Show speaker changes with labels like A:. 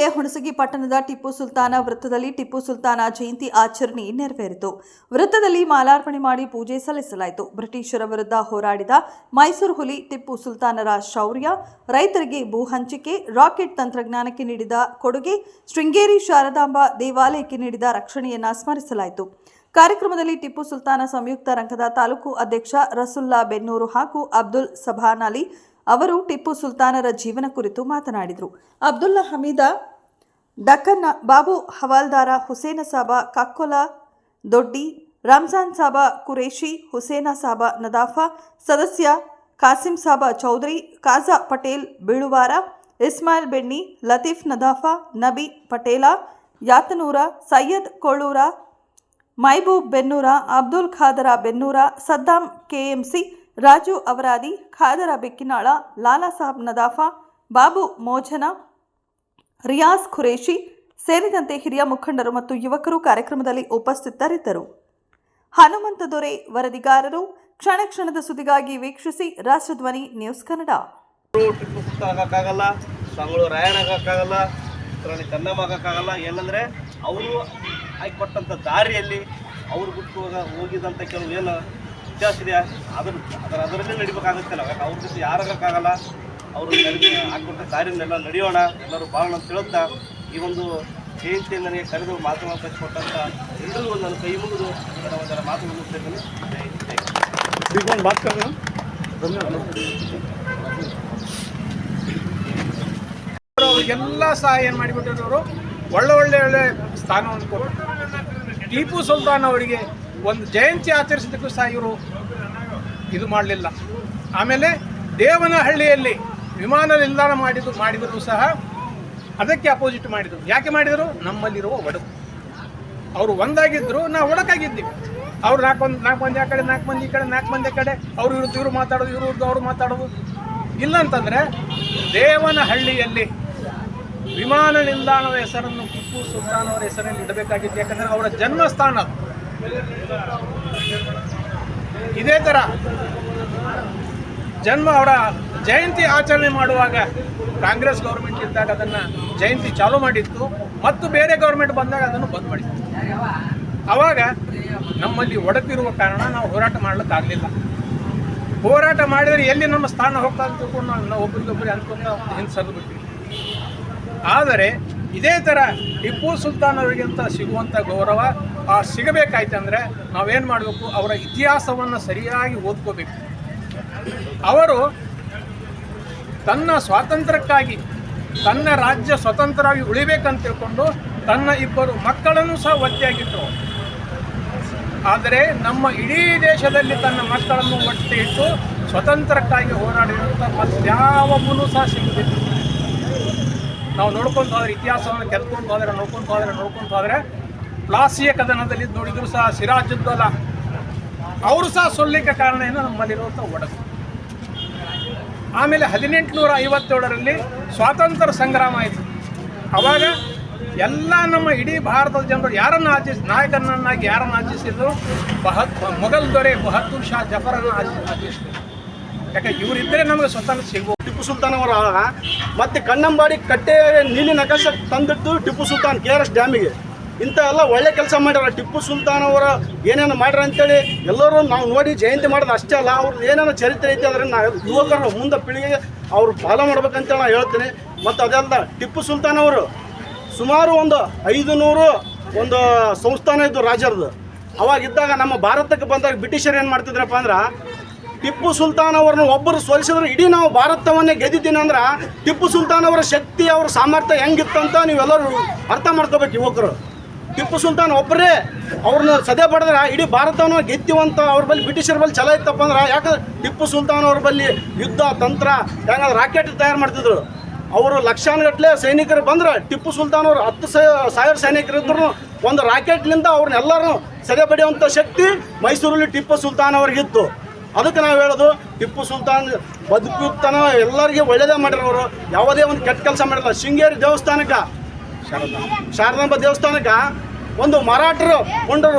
A: ಜಿಲ್ಲೆ ಹುಣಸಗಿ ಪಟ್ಟಣದ ಟಿಪ್ಪು ಸುಲ್ತಾನ ವೃತ್ತದಲ್ಲಿ ಟಿಪ್ಪು ಸುಲ್ತಾನ ಜಯಂತಿ ಆಚರಣೆ ನೆರವೇರಿತು. ವೃತ್ತದಲ್ಲಿ ಮಾಲಾರ್ಪಣೆ ಮಾಡಿ ಪೂಜೆ ಸಲ್ಲಿಸಲಾಯಿತು. ಬ್ರಿಟಿಷರ ವಿರುದ್ಧ ಹೋರಾಡಿದ ಮೈಸೂರು ಹುಲಿ ಟಿಪ್ಪು ಸುಲ್ತಾನರ ಶೌರ್ಯ, ರೈತರಿಗೆ ಭೂ ಹಂಚಿಕೆ, ರಾಕೆಟ್ ತಂತ್ರಜ್ಞಾನಕ್ಕೆ ನೀಡಿದ ಕೊಡುಗೆ, ಶೃಂಗೇರಿ ಶಾರದಾಂಬ ದೇವಾಲಯಕ್ಕೆ ನೀಡಿದ ರಕ್ಷಣೆಯನ್ನು ಸ್ಮರಿಸಲಾಯಿತು. ಕಾರ್ಯಕ್ರಮದಲ್ಲಿ ಟಿಪ್ಪು ಸುಲ್ತಾನ ಸಂಯುಕ್ತ ರಂಗದ ತಾಲೂಕು ಅಧ್ಯಕ್ಷ ರಸುಲ್ಲಾ ಬೆನ್ನೂರು ಹಾಗೂ ಅಬ್ದುಲ್ ಸಭಾನ್ ಅಲಿ ಅವರು ಟಿಪ್ಪು ಸುಲ್ತಾನರ ಜೀವನ ಕುರಿತು ಮಾತನಾಡಿದರು. ಅಬ್ದುಲ್ಲಾ ಹಮೀದ ಡಕ್ಕನ್ನ ಬಾಬು ಹವಾಲ್ದಾರ ಹುಸೇನ ಸಾಬಾ, ಕಕ್ಕೊಲ ದೊಡ್ಡಿ ರಂಜಾನ್ ಸಾಬಾ ಕುರೇಶಿ ಹುಸೇನ ಸಾಬಾ ನದಾಫಾ, ಸದಸ್ಯ ಕಾಸಿಂ ಸಾಬಾ ಚೌಧರಿ ಕಾಜಾ ಪಟೇಲ್ ಬೀಳುವಾರ, ಇಸ್ಮಾಯಿಲ್ ಬೆಣ್ಣಿ, ಲತೀಫ್ ನದಾಫಾ, ನಬಿ ಪಟೇಲ, ಯಾತನೂರ, ಸೈಯದ್ ಕೊಳ್ಳೂರ ಮೈಬೂಬ್ ಬೆನ್ನೂರ, ಅಬ್ದುಲ್ ಖಾದರ ಬೆನ್ನೂರ ಸದ್ದಾಂ ಕೆಎಂಸಿ ರಾಜು ಅವರಾದಿ ಖಾದರ ಬೆಕ್ಕಿನಾಳ, ಲಾಲಾ ಸಾಬ್ ನದಾಫಾ, ಬಾಬು ಮೋಜನ ರಿಯಾಸ್ ಖುರೇಶಿ ಸೇರಿದಂತೆ ಹಿರಿಯ ಮುಖಂಡರು ಮತ್ತು ಯುವಕರು ಕಾರ್ಯಕ್ರಮದಲ್ಲಿ ಉಪಸ್ಥಿತರಿದ್ದರು. ಹನುಮಂತ ದೊರೆ ವರದಿಗಾರರು ಕ್ಷಣ ಕ್ಷಣದ ಸುದ್ದಿಗಾಗಿ ವೀಕ್ಷಿಸಿ ರಾಷ್ಟ್ರಧ್ವನಿ ನ್ಯೂಸ್ ಕನ್ನಡ.
B: ಅವರು ಅವರು ಹಾಕಿಕೊಟ್ಟಂಥ ದಾರಿಯಲ್ಲಿ ಅವ್ರು ಬಿಟ್ಟು ಹೋಗ ಹೋಗಿದಂಥ ಕೆಲವು ಏನು ಇತಿಹಾಸ ಇದೆ. ಅದ್ರ ಅದರ ಅದರಲ್ಲೇ ನಡಿಬೇಕಾಗುತ್ತಲ್ಲ. ಯಾಕೆ ಅವ್ರ ಜೊತೆ ಯಾರಾಗಕ್ಕಾಗಲ್ಲ ಅವರು ಹಾಕಿಕೊಟ್ಟ ಕಾರ್ಯನೆಲ್ಲ ನಡೆಯೋಣ. ಎಲ್ಲರೂ ಬಾಳೋಣ ಅಂತ ಹೇಳುತ್ತಾ ಈ ಒಂದು ಜಯಂತಿ ನನಗೆ ಕರೆದು ಮಾತುಗಳನ್ನು ಕೊಟ್ಟಂತ ಎಲ್ಲರಿಗೂ ನನ್ನ ಕೈ ಮುಗಿದು ಇದರ ಒಂದರ ಮಾತು ಮುಗಿಸ್ತೇನೆ.
C: ಎಲ್ಲ ಸಹ ಏನು ಮಾಡಿಬಿಟ್ಟಿರೋರು ಒಳ್ಳೆ ಒಳ್ಳೆ ಒಳ್ಳೆ ಸ್ಥಾನವನ್ನು ಕೊಟ್ಟು ಟಿಪ್ಪು ಸುಲ್ತಾನ್ ಅವರಿಗೆ ಒಂದು ಜಯಂತಿ ಆಚರಿಸಿದ್ದಕ್ಕೂ ಸಹ ಇವರು ಇದು ಮಾಡಲಿಲ್ಲ. ಆಮೇಲೆ ದೇವನಹಳ್ಳಿಯಲ್ಲಿ ವಿಮಾನ ನಿಲ್ದಾಣ ಮಾಡಿದ್ದು, ಮಾಡಿದರೂ ಸಹ ಅದಕ್ಕೆ ಅಪೋಸಿಟ್ ಮಾಡಿದರು. ಯಾಕೆ ಮಾಡಿದರು? ನಮ್ಮಲ್ಲಿರುವ ಒಡಕು. ಅವರು ಒಂದಾಗಿದ್ದರು ನಾವು ಒಡಕಾಗಿದ್ದೀವಿ. ಅವ್ರು ನಾಲ್ಕು ಮಂದಿ ನಾಲ್ಕು ಮಂದಿ ಆ ಕಡೆ, ನಾಲ್ಕು ಮಂದಿ ಈ ಕಡೆ, ನಾಲ್ಕು ಮಂದಿ ಕಡೆ, ಅವ್ರು ಇವ್ರದ್ದು ಇವರು ಮಾತಾಡೋದು, ಇವರು ಇವ್ರದ್ದು ಅವರು ಮಾತಾಡೋದು. ಇಲ್ಲ ಅಂತಂದರೆ ದೇವನಹಳ್ಳಿಯಲ್ಲಿ ವಿಮಾನ ನಿಲ್ದಾಣದ ಹೆಸರನ್ನು ಟಿಪ್ಪು ಸುಲ್ತಾನ್ ಅವರ ಹೆಸರಲ್ಲಿ ಇಡಬೇಕಾಗಿತ್ತು. ಯಾಕಂದರೆ ಅವರ ಜನ್ಮಸ್ಥಾನ ಅದು. ಇದೇ ಥರ ಜನ್ಮ ಅವರ ಜಯಂತಿ ಆಚರಣೆ ಮಾಡುವಾಗ ಕಾಂಗ್ರೆಸ್ ಗೌರ್ಮೆಂಟ್ ಇದ್ದಾಗ ಅದನ್ನು ಜಯಂತಿ ಚಾಲೂ ಮಾಡಿತ್ತು ಮತ್ತು ಬೇರೆ ಗೌರ್ಮೆಂಟ್ ಬಂದಾಗ ಅದನ್ನು ಬಂದ್ ಮಾಡಿತ್ತು. ಆವಾಗ ನಮ್ಮಲ್ಲಿ ಒಡತಿರುವ ಕಾರಣ ನಾವು ಹೋರಾಟ ಮಾಡಲಿಕ್ಕಾಗಲಿಲ್ಲ ಹೋರಾಟ ಮಾಡಿದರೆ ಎಲ್ಲಿ ನಮ್ಮ ಸ್ಥಾನ ಹೋಗ್ತಾ ಅಂತ ತಿಳ್ಕೊಂಡು ನಾವು ನಾವು ಒಬ್ರಿಗೊಬ್ಬರಿಗೆ ಅಂದ್ಕೊಂಡು ಹಿಂದೆ ಆದರೆ ಇದೇ ಥರ ಟಿಪ್ಪು ಸುಲ್ತಾನ್ ಅವರಿಗಿಂತ ಸಿಗುವಂಥ ಗೌರವ ಆ ಸಿಗಬೇಕಾಯ್ತಂದ್ರೆ ನಾವೇನು ಮಾಡಬೇಕು? ಅವರ ಇತಿಹಾಸವನ್ನು ಸರಿಯಾಗಿ ಓದ್ಕೋಬೇಕು. ಅವರು ತನ್ನ ಸ್ವಾತಂತ್ರ್ಯಕ್ಕಾಗಿ, ತನ್ನ ರಾಜ್ಯ ಸ್ವತಂತ್ರವಾಗಿ ಉಳಿಬೇಕಂತ ತಿಳ್ಕೊಂಡು ತನ್ನ ಇಬ್ಬರು ಮಕ್ಕಳನ್ನು ಸಹ ಒತ್ತೆಯಾಗಿಟ್ಟರು ಆದರೆ ನಮ್ಮ ಇಡೀ ದೇಶದಲ್ಲಿ ತನ್ನ ಮಕ್ಕಳನ್ನು ಒಟ್ಟಿ ಇಟ್ಟು ಸ್ವತಂತ್ರಕ್ಕಾಗಿ ಹೋರಾಡಿರುವಂಥ ಮತ್ಯಾವೊಬ್ಬನೂ ಸಹ ಸಿಗಬೇಕು ನಾವು ನೋಡ್ಕೊತ ಹೋದ್ರೆ ಇತಿಹಾಸವನ್ನು ಕೆತ್ಕೊಂಡು ಹೋದರೆ, ನೋಡ್ಕೊಂತ ಹೋದರೆ ನೋಡ್ಕೊಂತ ಹೋದರೆ ಪ್ಲಾಸಿಯ ಕದನದಲ್ಲಿ ನೋಡಿದ್ರು ಸಹ ಸಿರಾಜುದ್ದಲ. ಅವರು ಸಹ ಸೊಲ್ಲಿಕ್ಕೆ ಕಾರಣ ಏನು? ನಮ್ಮಲ್ಲಿರುವಂಥ ಒಡಕು. ಆಮೇಲೆ ಹದಿನೆಂಟುನೂರ ಐವತ್ತೇಳರಲ್ಲಿ ಸ್ವಾತಂತ್ರ್ಯ ಸಂಗ್ರಾಮ ಆಯಿತು. ಅವಾಗ ಎಲ್ಲ ನಮ್ಮ ಇಡೀ ಭಾರತದ ಜನರು ಯಾರನ್ನು ಆಚರಿಸಿ ನಾಯಕನನ್ನಾಗಿ ಯಾರನ್ನು ಆಚರಿಸಿದ್ರು? ಬಹತ್ ಮೊಘಲ್ ದೊರೆ ಬಹದ್ದೂರ್ ಶಾ ಜಫರನ್ನು ಆಚ ಆಚರಿಸಿದ್ರು. ಯಾಕೆ ಇವರಿದ್ದರೆ ನಮಗೆ ಸ್ವತಂತ್ರ ಸಿಗ್ಬೋದು
B: ಟಿಪ್ಪು ಸುಲ್ತಾನ್ ಅವರ ಮತ್ತೆ ಕಣ್ಣಂಬಾಡಿ ಕಟ್ಟೆ ನೀಲಿ ನಕಾಶ ತಂದಿಟ್ಟು Tipu Sultan K R S ಡ್ಯಾಮಿಗೆ. ಇಂಥ ಎಲ್ಲ ಒಳ್ಳೆ ಕೆಲಸ ಮಾಡ್ಯಾರ. ಟಿಪ್ಪು ಸುಲ್ತಾನ್ ಅವರ ಏನೇನು ಮಾಡ್ಯಾರ ಅಂತೇಳಿ ಎಲ್ಲರೂ ನಾವು ನೋಡಿ ಜಯಂತಿ ಮಾಡೋದು ಅಷ್ಟೇ ಅಲ್ಲ ಅವ್ರದ್ದು ಏನೇನೋ ಚರಿತ್ರೆ ಐತೆ ಅದನ್ನು ನಾವು ಯುವಕರ ಮುಂದೆ ಪೀಳಿಗೆ ಅವ್ರು ಫಾಲೋ ಮಾಡ್ಬೇಕಂತ ನಾನು ಹೇಳ್ತೀನಿ. ಮತ್ತು ಅದೆಲ್ಲ ಟಿಪ್ಪು ಸುಲ್ತಾನ್ ಅವರು ಸುಮಾರು ಒಂದು ಐದು ನೂರು ಒಂದು ಸಂಸ್ಥಾನ ಇದ್ದು ರಾಜರದು. ಅವಾಗಿದ್ದಾಗ ನಮ್ಮ ಭಾರತಕ್ಕೆ ಬಂದಾಗ ಬ್ರಿಟಿಷರು ಏನು ಮಾಡ್ತಿದ್ರಪ್ಪ ಅಂದ್ರೆ, ಟಿಪ್ಪು ಸುಲ್ತಾನ್ ಅವ್ರನ್ನ ಒಬ್ಬರು ಸೋಲಿಸಿದ್ರೆ, ಇಡೀ ನಾವು ಭಾರತವನ್ನೇ ಗೆದ್ದಿದ್ದೀನಿ ಅಂದ್ರೆ ಟಿಪ್ಪು ಸುಲ್ತಾನ್ ಅವರ ಶಕ್ತಿ, ಅವ್ರ ಸಾಮರ್ಥ್ಯ ಹೆಂಗಿತ್ತಂತ ನೀವೆಲ್ಲರೂ ಅರ್ಥ ಮಾಡ್ಕೋಬೇಕು ಯುವಕರು. ಟಿಪ್ಪು ಸುಲ್ತಾನ್ ಒಬ್ಬರೇ ಅವ್ರನ್ನ ಸದೆ ಪಡೆದ್ರೆ ಇಡೀ ಭಾರತವನ್ನು ಗೆದ್ದಿವಂತ ಅವ್ರ ಬಳಿ ಬ್ರಿಟಿಷರ ಬಳಿ ಛಲ ಇತ್ತಪ್ಪ ಅಂದ್ರೆ, ಯಾಕಂದ್ರೆ ಟಿಪ್ಪು ಸುಲ್ತಾನ್ ಅವ್ರ ಬಳಿ ಯುದ್ಧ, ತಂತ್ರ ಯಾಕಂದ್ರೆ ರಾಕೆಟ್ ತಯಾರು ಮಾಡ್ತಿದ್ರು. ಅವರು ಲಕ್ಷಾನುಗಟ್ಟಲೆ ಸೈನಿಕರು ಬಂದ್ರೆ ಟಿಪ್ಪು ಸುಲ್ತಾನ್ ಅವರು ಹತ್ತು ಸಾವಿರ ಸೈನಿಕರು ಇದ್ರು ಒಂದು ರಾಕೆಟ್ಲಿಂದ ಅವ್ರನ್ನೆಲ್ಲರೂ ಸದೆ ಬಡಿಯುವಂಥ ಶಕ್ತಿ ಮೈಸೂರಲ್ಲಿ ಟಿಪ್ಪು ಸುಲ್ತಾನ್ ಅವ್ರಿಗಿತ್ತು ಅದಕ್ಕೆ ನಾವು ಹೇಳೋದು, ಟಿಪ್ಪು ಸುಲ್ತಾನ್ ಬದುಕುತನ ಎಲ್ಲರಿಗೆ ಒಳ್ಳೇದೇ ಮಾಡಿರೋರು. ಯಾವುದೇ ಒಂದು ಕೆಟ್ಟ ಕೆಲಸ ಮಾಡಿಲ್ಲ. ಶೃಂಗೇರಿ ದೇವಸ್ಥಾನಕ್ಕೆ ಶಾರದಾಂಬ ದೇವಸ್ಥಾನಕ್ಕೆ ಒಂದು ಮರಾಠರು ಕೊಂಡರು